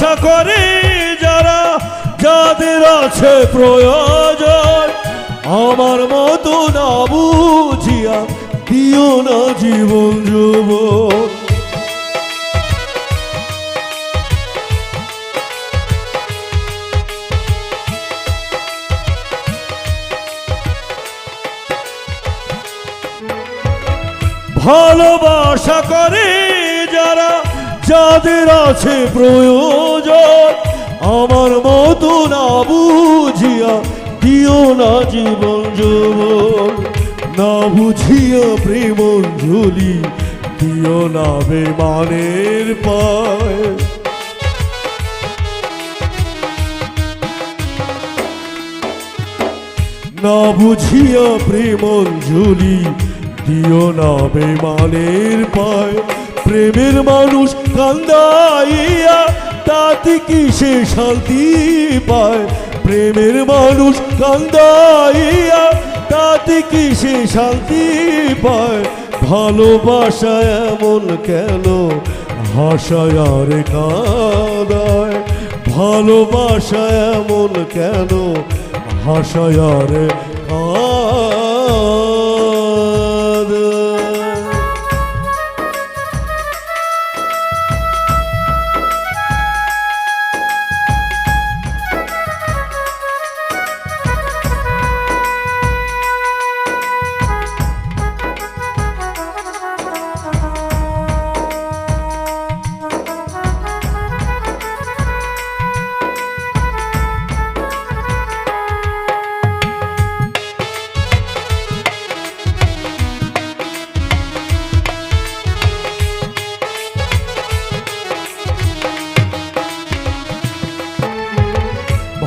ভালোবাসা করে যারা যাদের আছে প্রয়োজন, আমার মতো না বুঝিয়া দিও না জীবন যুবন ভালোবাসা করে যারা যাদের আছে প্রয়োজন, আমার মতো না বুঝিয়া দিও না জীবন যৌবন, না বুঝিয়া প্রেমঞ্জলি দিও না বেমানের পায়। না বুঝিয়া প্রেমঞ্জলি দিও না বেমানের পায়। প্রেমের মানুষ কান্দাইয়া, তাতে কি সে শান্তি পায়? প্রেমের মানুষ কান্দাইয়া, তাতে কি সে শান্তি পায়? ভালোবাসা এমন কেন? হাসায় আর কাঁদায়। ভালোবাসা এমন কেন? হাসায়ার কাদ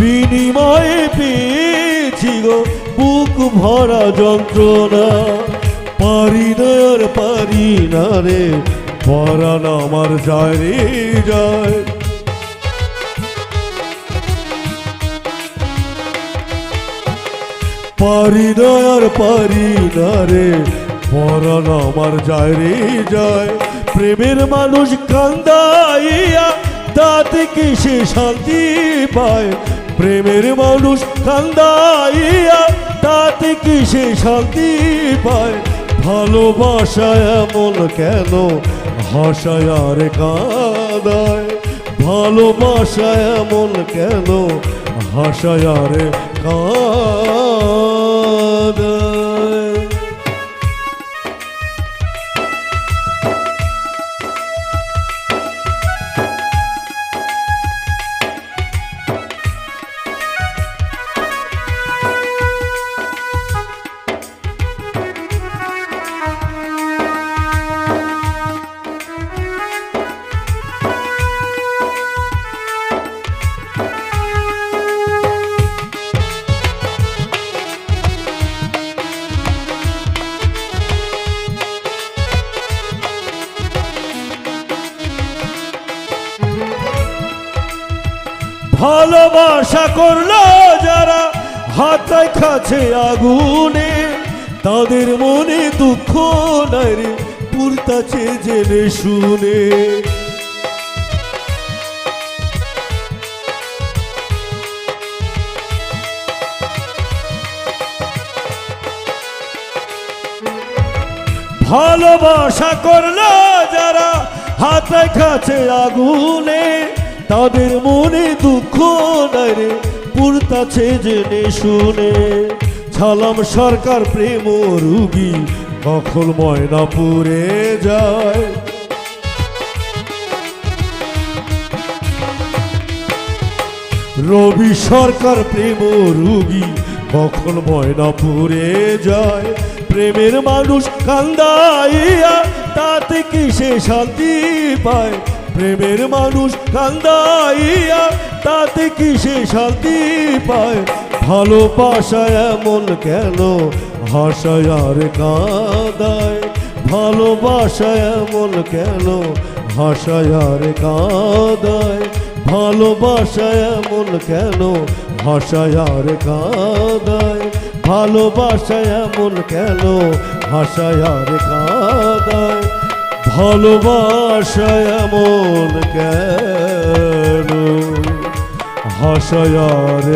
বিনিময়ে পেয়েছি গো, বুক ভরা যন্ত্রণা। পারি না আর পারি না রে, পরাণ আমার যায় রে, যায়। পারি না আর পারি না রে, পরাণ আমার যায় রে, যায়। প্রেমের মানুষ কান্দাইয়া তাতে কি সে শান্তি পায়? প্রেমের মানুষ কান্দাইয়া, তাতে কি সে শান্তি পায়? ভালোবাসায় এমন কেন হাসায় আর কাঁদায়? ভালোবাসায় এমন কেন হাসায় আর কাঁদায়? ভালোবাসা করল যারা হাতায় কাছে আগুনে, তাদের মনে দুঃখ নাই পুরতাছে জেনে শুনে। ভালোবাসা করল যারা, হাতে কাছে আগুনে তাদের মনে দুঃখ নাই রে পুরতাছে জেনে শুনে। ছালাম সরকার প্রেম রুগী কখন ময়না পুরে যায়। রবি সরকার প্রেম রুগী কখন ময়না ময়নাপুরে যায়। প্রেমের মানুষ কান্দাইয়া, তাতে কি সে শান্তি পায়? প্রেমের মানুষ কান্দাইয়া তাতে কিসে শান্তি পায়? ভালোবাসা এমন কেন? হাসায় আর কাঁদায়। ভালোবাসা এমন কেন? হাসায় আর কাঁদায়। ভালোবাসা এমন কেন? হাসায় আর কাঁদায়। ভালোবাসা এমন কেন? হাসায় আর কাঁদায়। ভালোবাসা এমন কেন? হাসায় আর